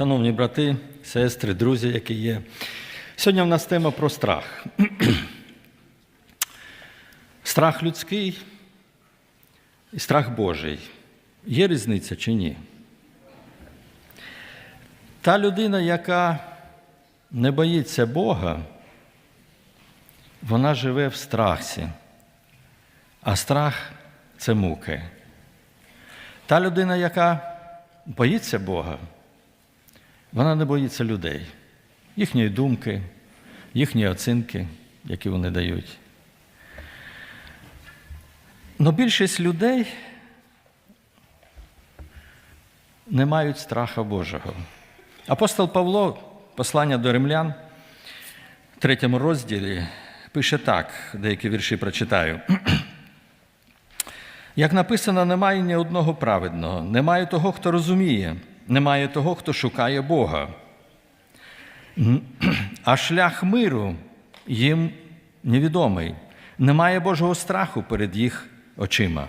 Шановні брати, сестри, друзі, які є. Сьогодні в нас тема про страх. Страх людський і страх Божий. Є різниця чи ні? Та людина, яка не боїться Бога, вона живе в страхі, а страх це муки. Та людина, яка боїться Бога, вона не боїться людей, їхньої думки, їхньої оцінки, які вони дають. Но більшість людей не мають страха Божого. Апостол Павло, послання до римлян, в третьому розділі, пише так, деякі вірші прочитаю. Як написано, немає ні одного праведного, немає того, хто розуміє, немає того, хто шукає Бога. А шлях миру їм невідомий. Немає Божого страху перед їх очима.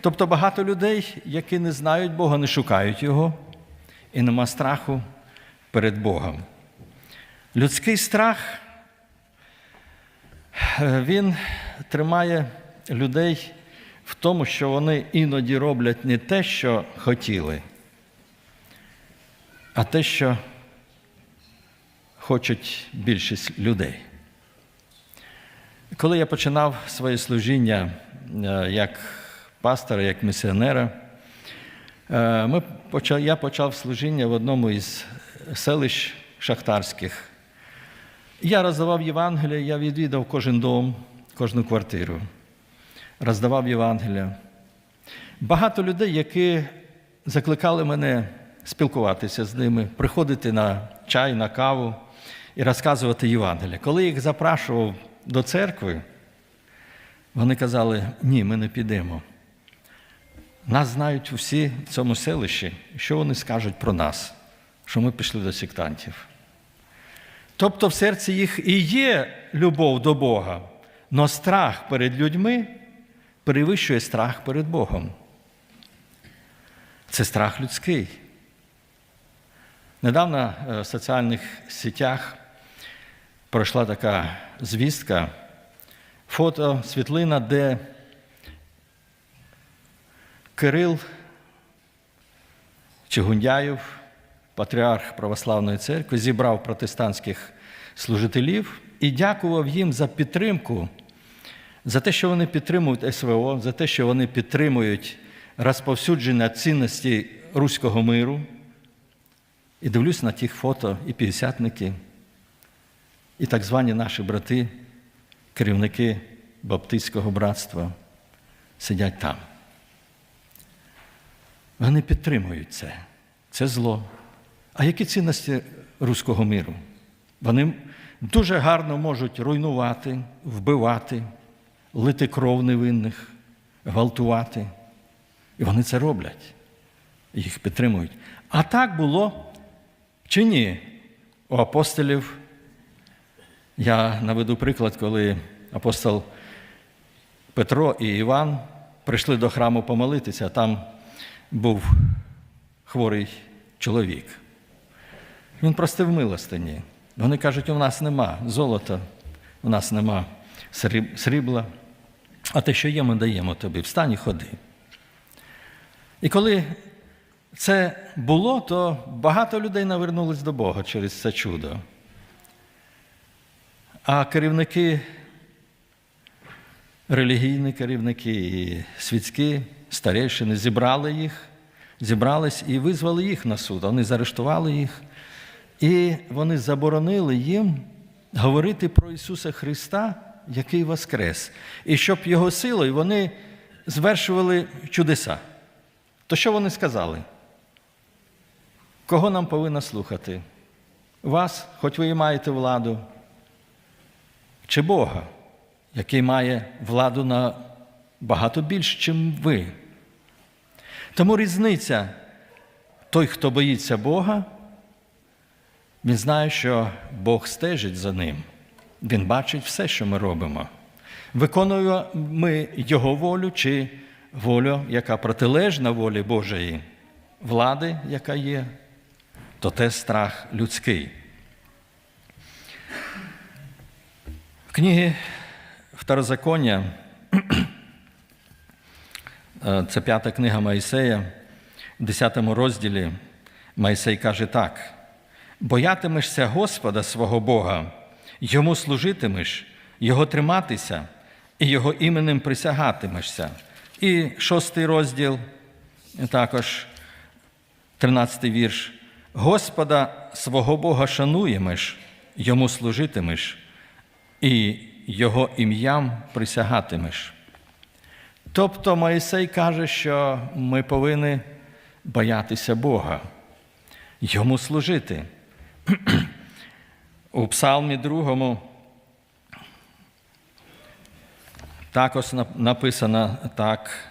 Тобто багато людей, які не знають Бога, не шукають Його, і нема страху перед Богом. Людський страх, е, він тримає людей в тому, що вони іноді роблять не те, що хотіли, а те, що хочуть більшість людей. Коли я починав своє служіння е, як пастора, як місіонера, е, ми почав, я почав служіння в одному із селищ шахтарських. Я роздавав Євангелія, я відвідав кожен дом, кожну квартиру, роздавав Євангелія. Багато людей, які закликали мене спілкуватися з ними, приходити на чай, на каву і розказувати Євангелія. Коли їх запрашував до церкви, вони казали, ні, ми не підемо. Нас знають усі в цьому селищі, що вони скажуть про нас, що ми пішли до сектантів. Тобто в серці їх і є любов до Бога, але страх перед людьми перевищує страх перед Богом. Це страх людський. Недавно в соціальних сетях пройшла така звістка, фото, світлина, де Кирил Чигундяєв, патріарх Православної церкви, зібрав протестантських служителів і дякував їм за підтримку, за те, що вони підтримують СВО, за те, що вони підтримують розповсюдження цінності руського миру. І дивлюсь на тих фото і п'ятдесятники, і так звані наші брати, керівники Баптистського братства, сидять там. Вони підтримують це. Це зло. А які цінності руського миру? Вони дуже гарно можуть руйнувати, вбивати, лити кров невинних, гвалтувати. І вони це роблять. Їх підтримують. А так було чи ні? У апостолів. Я наведу приклад, коли апостол Петро і Іван прийшли до храму помолитися, а там був хворий чоловік. Він простив милостині. Вони кажуть, у нас нема золота, у нас нема срібла, а те, що є, ми даємо тобі, встань і ходи. І коли це було, то багато людей навернулись до Бога через це чудо. А керівники, релігійні керівники і світські старейшини зібрали їх, зібрались і визвали їх на суд. Вони заарештували їх, і вони заборонили їм говорити про Ісуса Христа, який воскрес, і щоб Його силою вони звершували чудеса. То що вони сказали? Кого нам повинно слухати? Вас, хоч ви і маєте владу, чи Бога, який має владу на багато більш, ніж ви. Тому різниця той, хто боїться Бога, він знає, що Бог стежить за ним. Він бачить все, що ми робимо. Виконуємо ми Його волю чи волю, яка протилежна волі Божої, влади, яка є. То те страх людський. В книгі Второзаконня, це п'ята книга Моїсея, в 10 розділі Моїсей каже так: боятимешся Господа свого Бога, йому служитимеш, Його триматися і Його іменем присягатимешся. І шостий розділ, також 13 вірш. Господа свого Бога шануємеш, йому служитимеш, і Його ім'ям присягатимеш. Тобто Моїсей каже, що ми повинні боятися Бога, йому служити. У Псалмі 2 також написано так.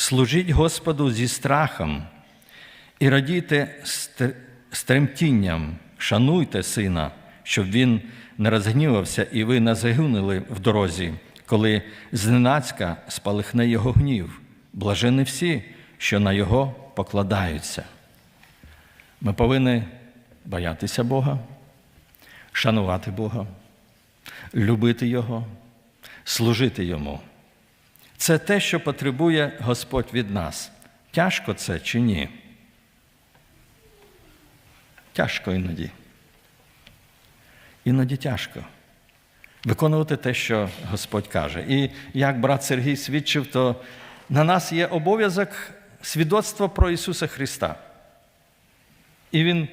Служіть Господу зі страхом і радійте з тремтінням, шануйте сина, щоб він не розгнівався і ви не загинули в дорозі, коли зненацька спалахне його гнів. Блажені всі, що на його покладаються. Ми повинні боятися Бога, шанувати Бога, любити Його, служити Йому. Це те, що потребує Господь від нас. Тяжко це чи ні? Тяжко іноді. Іноді тяжко виконувати те, що Господь каже. І як брат Сергій свідчив, то на нас є обов'язок свідоцтва про Ісуса Христа. І Він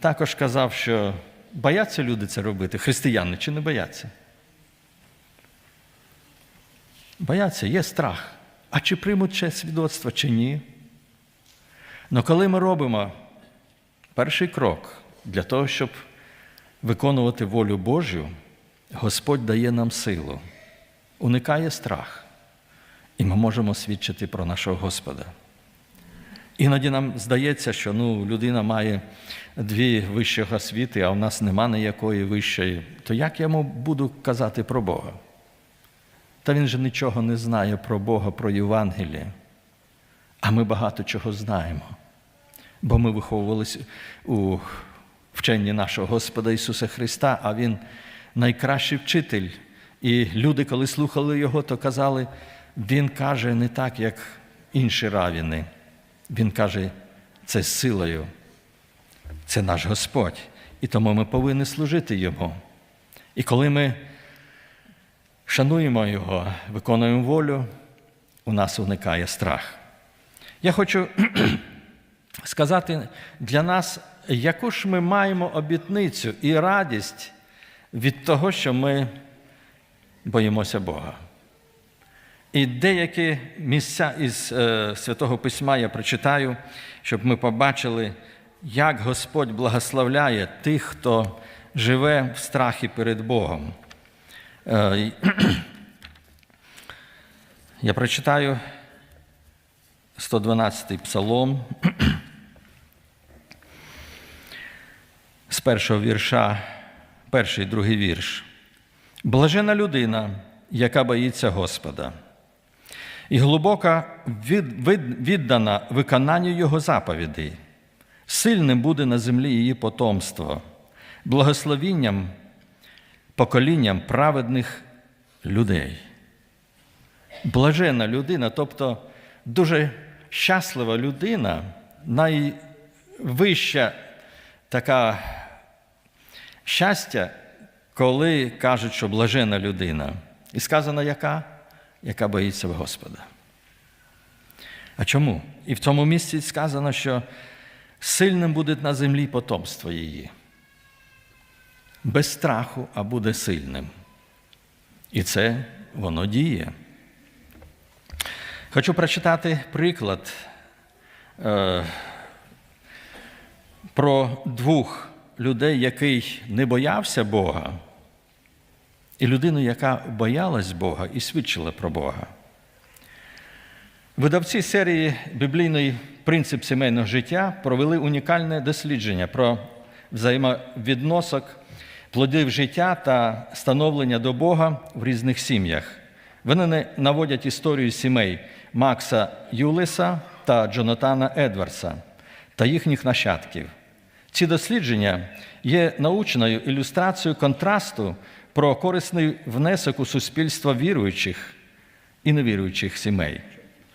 також казав, що бояться люди це робити, християни чи не бояться? Бояться, є страх. А чи приймуть це свідоцтво, чи ні? Але коли ми робимо перший крок для того, щоб виконувати волю Божу, Господь дає нам силу, уникає страх, і ми можемо свідчити про нашого Господа. Іноді нам здається, що ну, людина має дві вищі освіти, а в нас нема ніякої вищої, то як я буду казати про Бога? Та він же нічого не знає про Бога, про Євангеліє. А ми багато чого знаємо. Бо ми виховувалися у вченні нашого Господа Ісуса Христа, а Він найкращий вчитель. І люди, коли слухали Його, то казали, Він каже не так, як інші равіни. Він каже, це силою, це наш Господь. І тому ми повинні служити Йому. І коли ми шануємо Його, виконуємо волю, у нас уникає страх. Я хочу сказати для нас, яку ж ми маємо обітницю і радість від того, що ми боїмося Бога. І деякі місця із е, Святого Письма я прочитаю, щоб ми побачили, як Господь благословляє тих, хто живе в страхі перед Богом. Е, я прочитаю 112-й псалом з першого вірша, перший і другий вірш. Блажена людина, яка боїться Господа, і глибоко віддана виконанню Його заповідей. Сильним буде на землі її потомство, благословінням, поколінням праведних людей. Блажена людина, тобто дуже щаслива людина, найвища така щастя, коли кажуть, що блажена людина. І сказано, яка? Яка боїться Господа. А чому? І в цьому місці сказано, що сильним буде на землі потомство її. Без страху, а буде сильним. І це воно діє. Хочу прочитати приклад е, про двох людей, який не боявся Бога, і людину, яка боялась Бога і свідчила про Бога. Видавці серії біблійний принцип сімейного життя провели унікальне дослідження про взаємовідносок плодів життя та становлення до Бога в різних сім'ях. Вони наводять історію сімей Макса Юлиса та Джонатана Едвардса та їхніх нащадків. Ці дослідження є научною ілюстрацією контрасту про корисний внесок у суспільство віруючих і невіруючих сімей.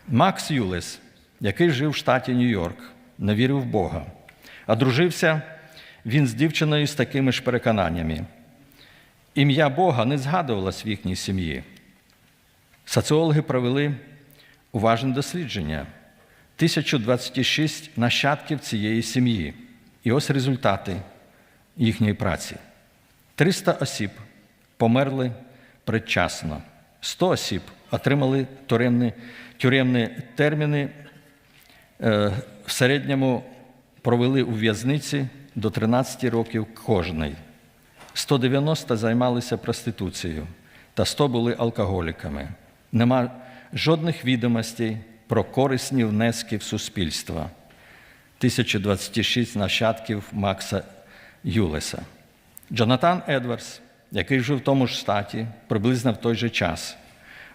Макс Юлес, який жив в штаті Нью-Йорк, не вірив в Бога, а дружився він з дівчиною з такими ж переконаннями. Ім'я Бога не згадувалось в їхній сім'ї. Соціологи провели уважне дослідження 1026 нащадків цієї сім'ї. І ось результати їхньої праці. 300 осіб померли предчасно, 100 осіб отримали тюремні, тюремні терміни, е, в середньому провели у в'язниці до 13 років кожний. 190 займалися проституцією та 100 були алкоголіками. Нема жодних відомостей про корисні внески в суспільство. 1026 нащадків Макса Юлеса. Джонатан Едвардс, який жив в тому ж штаті приблизно в той же час,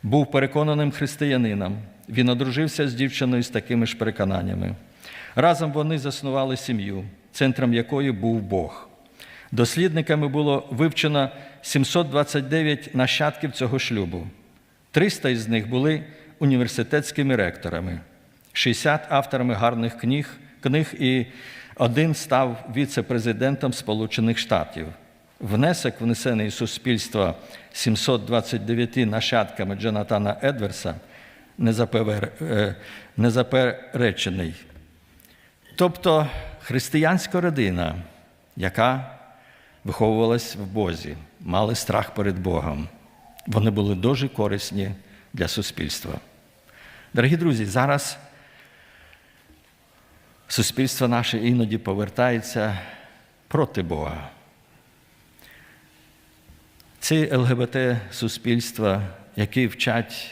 був переконаним християнином. Він одружився з дівчиною з такими ж переконаннями. Разом вони заснували сім'ю, центром якої був Бог. Дослідниками було вивчено 729 нащадків цього шлюбу. 300 із них були університетськими ректорами, 60 авторами гарних книг, книг і один став віце-президентом Сполучених Штатів. Внесок, внесений суспільство 729 нащадками Джонатана Едверса, незаперечений. Тобто християнська родина, яка виховувалась в Бозі, мали страх перед Богом. Вони були дуже корисні для суспільства. Дорогі друзі, зараз суспільство наше іноді повертається проти Бога. Ці ЛГБТ-суспільства, які вчать,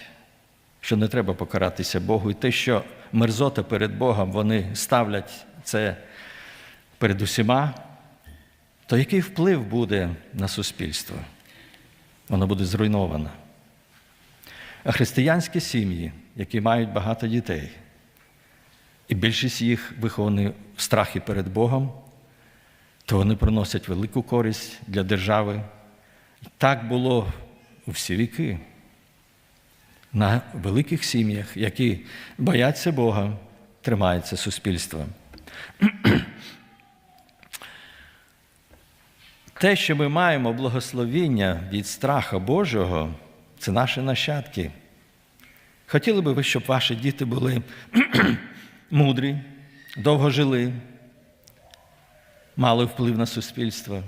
що не треба покаратися Богу, і те, що мерзота перед Богом, вони ставлять це перед усіма, то який вплив буде на суспільство? Воно буде зруйновано. А християнські сім'ї, які мають багато дітей, і більшість їх виховані в страхі перед Богом, то вони приносять велику користь для держави. Так було у всі віки. На великих сім'ях, які бояться Бога, тримається суспільство. Те, що ми маємо благословіння від страха Божого, це наші нащадки. Хотіли би ви, щоб ваші діти були мудрі, довго жили, мали вплив на суспільство,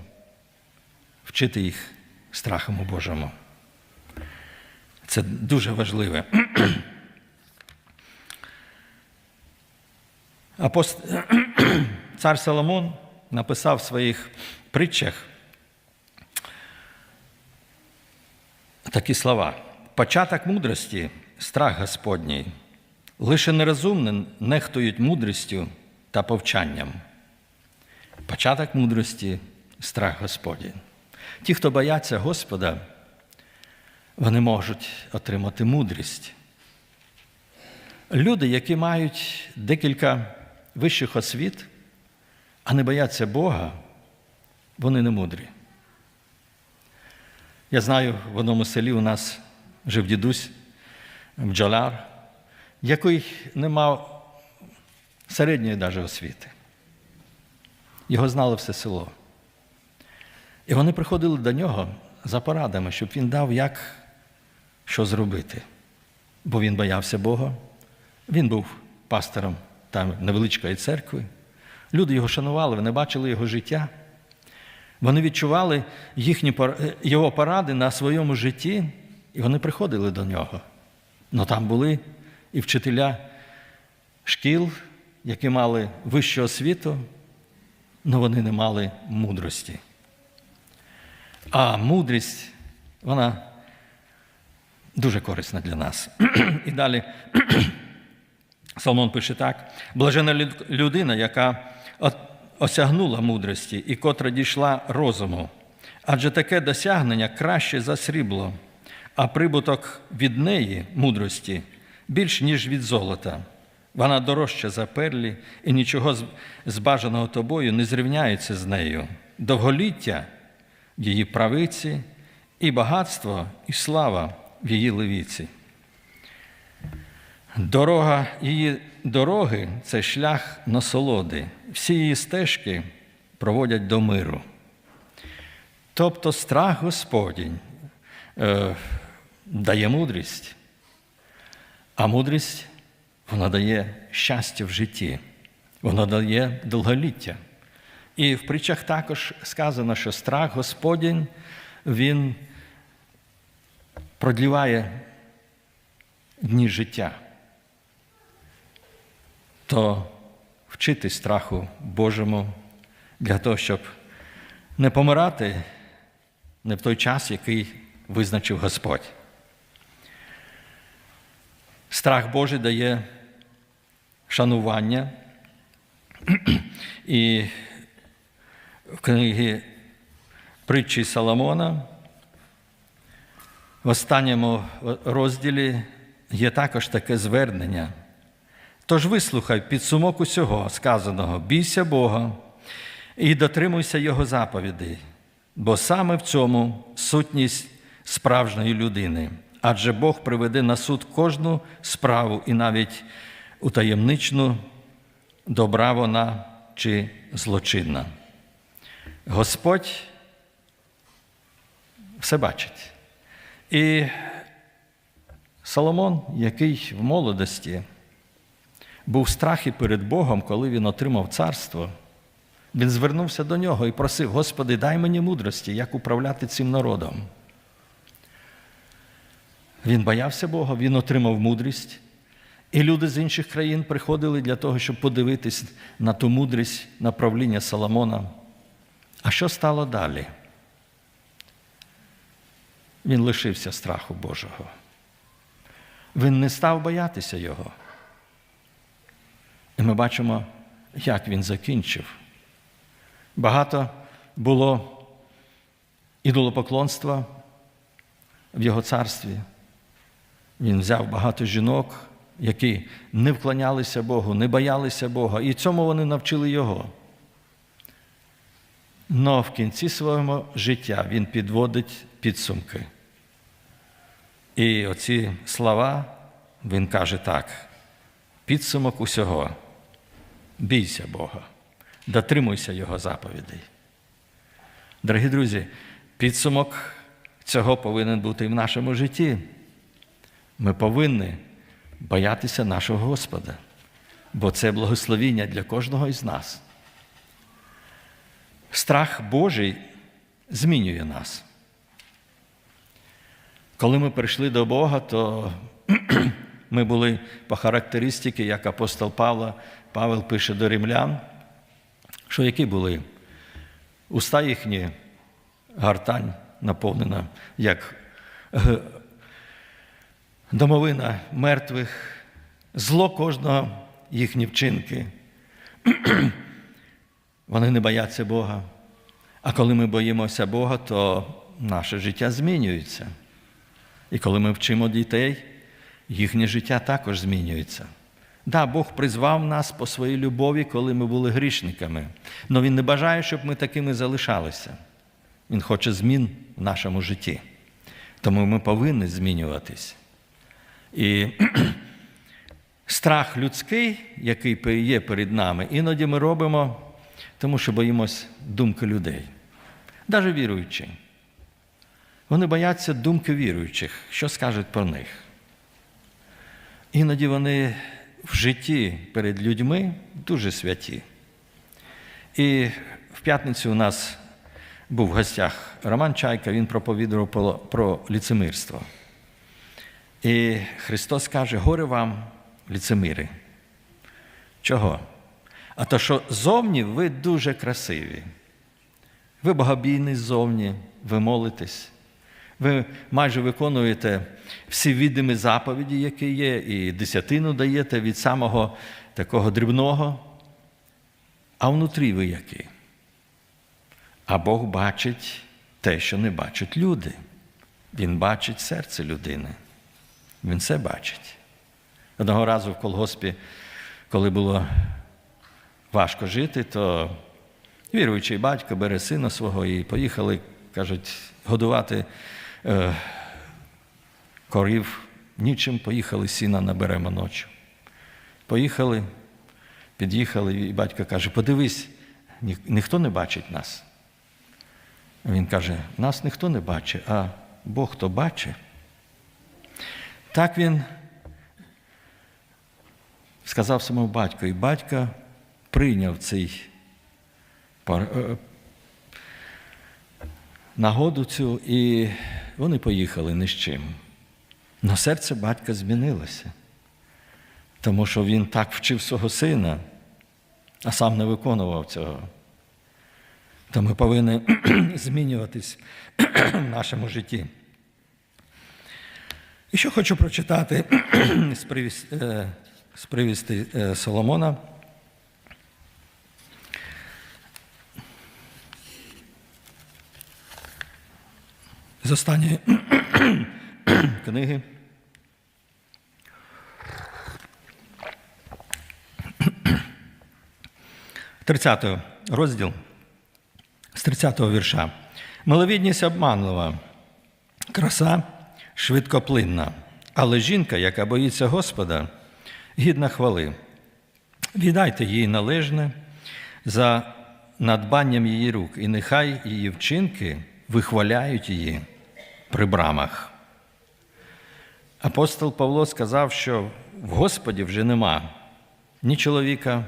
вчити їх страхом Божому. Це дуже важливе. Апост... Цар Соломон написав в своїх притчах такі слова. Початок мудрості страх Господній. Лише нерозумні нехтують мудрістю та повчанням. Початок мудрості страх Господній. Ті, хто бояться Господа, вони можуть отримати мудрість. Люди, які мають декілька вищих освіт, а не бояться Бога, вони не мудрі. Я знаю, в одному селі у нас жив дідусь, бджоляр, який не мав середньої навіть освіти. Його знало все село. І вони приходили до нього за порадами, щоб він дав, як що зробити. Бо він боявся Бога, він був пастором там невеличкої церкви. Люди його шанували, вони бачили його життя. Вони відчували їхні, його поради на своєму житті, і вони приходили до нього. Ну там були і вчителя шкіл, які мали вищу освіту, але вони не мали мудрості. А мудрість, вона дуже корисна для нас. І далі Соломон пише так: блажена людина, яка осягнула мудрості і котра дійшла розуму, адже таке досягнення краще за срібло, а прибуток від неї, мудрості, більш ніж від золота. Вона дорожча за перлі, і нічого з- з бажаного тобою не зрівняється з нею. Довголіття її правиці, і багатство, і слава в її левіці. Дорога її дороги це шлях насолоди. Всі її стежки проводять до миру. Тобто страх Господінь е, дає мудрість, а мудрість вона дає щастя в житті, вона дає довголіття. І в притчах також сказано, що страх Господень, він продліває дні життя. То вчити страху Божому для того, щоб не помирати не в той час, який визначив Господь. Страх Божий дає шанування. І в книгі притчі Соломона в останньому розділі є також таке звернення. Тож вислухай підсумок усього сказаного, бійся Бога і дотримуйся Його заповідей, бо саме в цьому сутність справжньої людини. Адже Бог приведе на суд кожну справу і навіть утаємничну, добра вона чи злочинна. Господь все бачить. І Соломон, який в молодості був в страхі перед Богом, коли він отримав царство, він звернувся до нього і просив: Господи, дай мені мудрості, як управляти цим народом. Він боявся Бога, він отримав мудрість. І люди з інших країн приходили для того, щоб подивитись на ту мудрість на правління Соломона. А що стало далі? Він лишився страху Божого. Він не став боятися Його. І ми бачимо, як він закінчив. Багато було ідолопоклонства в його царстві. Він взяв багато жінок, які не вклонялися Богу, не боялися Бога, і цьому вони навчили його. Но в кінці свого життя він підводить підсумки. І оці слова він каже так: підсумок усього. Бійся Бога, дотримуйся Його заповідей. Дорогі друзі, підсумок цього повинен бути і в нашому житті. Ми повинні боятися нашого Господа, бо це благословіння для кожного із нас. Страх Божий змінює нас. Коли ми прийшли до Бога, то ми були по характеристики, як апостол Павла, Павел пише до римлян, що які були уста їхні, гартань наповнена, як домовина мертвих, зло кожного їхні вчинки. Вони не бояться Бога. А коли ми боїмося Бога, то наше життя змінюється. І коли ми вчимо дітей, їхнє життя також змінюється. Да, Бог призвав нас по своїй любові, коли ми були грішниками. Але Він не бажає, щоб ми такими залишалися. Він хоче змін в нашому житті. Тому ми повинні змінюватись. І страх людський, який є перед нами, іноді ми робимо, тому що боїмось думки людей, навіть віруючі. Вони бояться думки віруючих, що скажуть про них. Іноді вони в житті перед людьми дуже святі. І в п'ятницю у нас був в гостях Роман Чайка, він проповідував про, ліцемирство. І Христос каже: горе вам, ліцемири. Чого? А то, що зовні ви дуже красиві. Ви богобійні ззовні, ви молитесь. Ви майже виконуєте всі відомі заповіді, які є, і десятину даєте від самого такого дрібного. А внутрі ви які? А Бог бачить те, що не бачать люди. Він бачить серце людини. Він все бачить. Одного разу в колгоспі коли було важко жити, то віруючий батько бере сина свого і поїхали, кажуть, годувати е, корів нічим, поїхали сіна наберемо ночі. Поїхали, під'їхали, і батько каже: подивись, ні, ніхто не бачить нас. Він каже: нас ніхто не бачить, а Бог то бачить. Так він сказав своєму батьку, і батько прийняв цей е, нагоду цю, і вони поїхали ні з чим. Но серце батька змінилося, тому що він так вчив свого сина, а сам не виконував цього. То ми повинні змінюватись в нашому житті. І що хочу прочитати з е, привісти е, Соломона. З останньої книги. Тридцятий розділ з 30-го вірша. Миловідність обманлива, краса швидкоплинна, але жінка, яка боїться Господа, гідна хвали. Віддайте їй належне за надбанням її рук, і нехай її вчинки вихваляють її при брамах. Апостол Павло сказав, що в Господі вже нема ні чоловіка,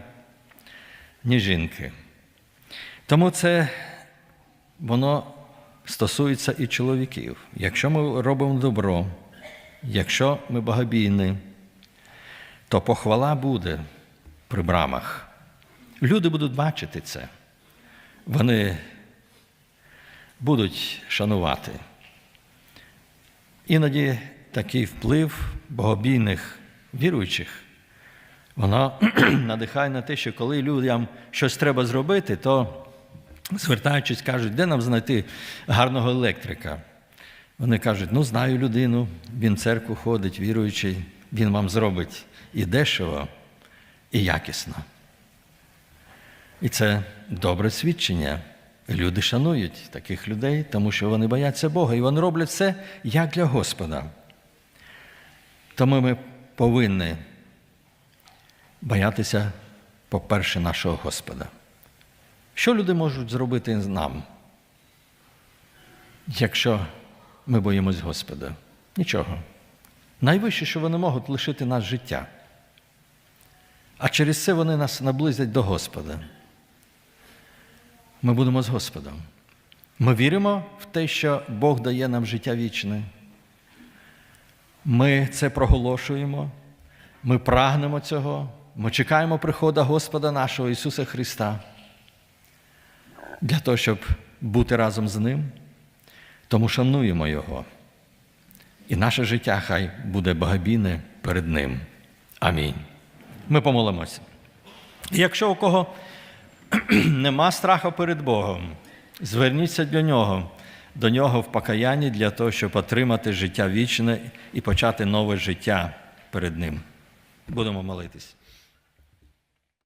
ні жінки. Тому це воно стосується і чоловіків. Якщо ми робимо добро, якщо ми богобійні, то похвала буде при брамах. Люди будуть бачити це. Вони будуть шанувати. Іноді такий вплив богобійних віруючих, воно надихає на те, що коли людям щось треба зробити, то звертаючись, кажуть, де нам знайти гарного електрика. Вони кажуть, ну знаю людину, він в церкву ходить, віруючий, він вам зробить і дешево, і якісно. І це добре свідчення. Люди шанують таких людей, тому що вони бояться Бога, і вони роблять все як для Господа. Тому ми повинні боятися, по-перше, нашого Господа. Що люди можуть зробити нам, якщо ми боїмось Господа? Нічого. Найвище, що вони можуть лишити нас життя. А через це вони нас наблизять до Господа. Ми будемо з Господом. Ми віримо в те, що Бог дає нам життя вічне. Ми це проголошуємо, ми прагнемо цього, ми чекаємо приходу Господа нашого Ісуса Христа для того, щоб бути разом з Ним, тому шануємо Його. І наше життя хай буде богобійне перед Ним. Амінь. Ми помолимося. Якщо у кого нема страху перед Богом, зверніться до нього, до нього в покаянні для того, щоб отримати життя вічне і почати нове життя перед Ним. Будемо молитись.